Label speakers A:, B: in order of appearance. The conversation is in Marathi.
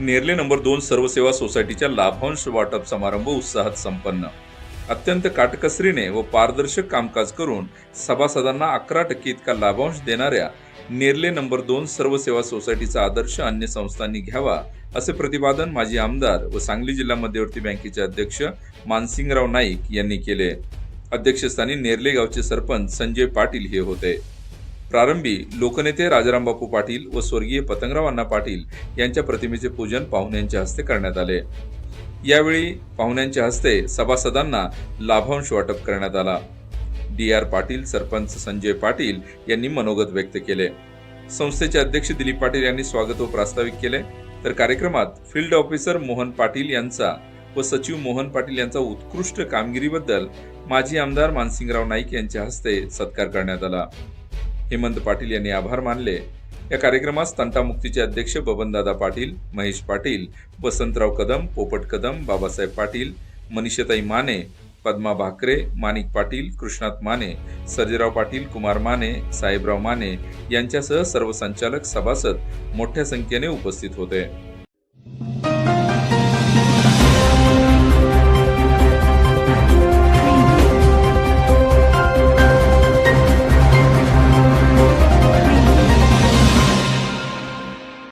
A: नेरले नंबर दोन सर्वसेवा सोसायटीच्या लाभांश वाटप समारंभ उत्साहात संपन्न. अत्यंत काटकसरीने व पारदर्शक कामकाज करून सभासदांना अकरा टक्के इतका लाभांश देणाऱ्या नेरले नंबर दोन सर्वसेवा सोसायटीचा आदर्श अन्य संस्थांनी घ्यावा असे प्रतिपादन माजी आमदार व सांगली जिल्हा मध्यवर्ती बँकेचे अध्यक्ष मानसिंगराव नाईक यांनी केले. अध्यक्षस्थानी नेरले गावचे सरपंच संजय पाटील हे होते. प्रारंभी लोकनेते राजारामबापू पाटील व स्वर्गीय पतंगराव अण्णा पाटील यांच्या प्रतिमेचे पूजन पाहुण्यांच्या हस्ते करण्यात आले. यावेळी पाहुण्यांच्या हस्ते सभासदांना लाभांश वाटप करण्यात आला. डी आर पाटील सरपंच संजय पाटील यांनी मनोगत व्यक्त केले. संस्थेचे अध्यक्ष दिलीप पाटील यांनी स्वागत व प्रास्ताविक केले. तर कार्यक्रमात फील्ड ऑफिसर मोहन पाटील यांचा व सचिव मोहन पाटील यांचा उत्कृष्ट कामगिरीबद्दल माजी आमदार मानसिंगराव नाईक यांच्या हस्ते सत्कार करण्यात आला. हेमंत पाटील यांनी आभार मानले. या कार्यक्रमास तंटामुक्तीचे अध्यक्ष बबनदादा पाटील महेश पाटील वसंतराव कदम पोपट कदम बाबासाहेब पाटील मनीषताई माने पद्मा भाकरे माणिक पाटील कृष्णात माने सर्जेराव पाटील कुमार माने साहेबराव माने यांच्यासह सर्व संचालक सभासद मोठ्या संख्येने उपस्थित होते.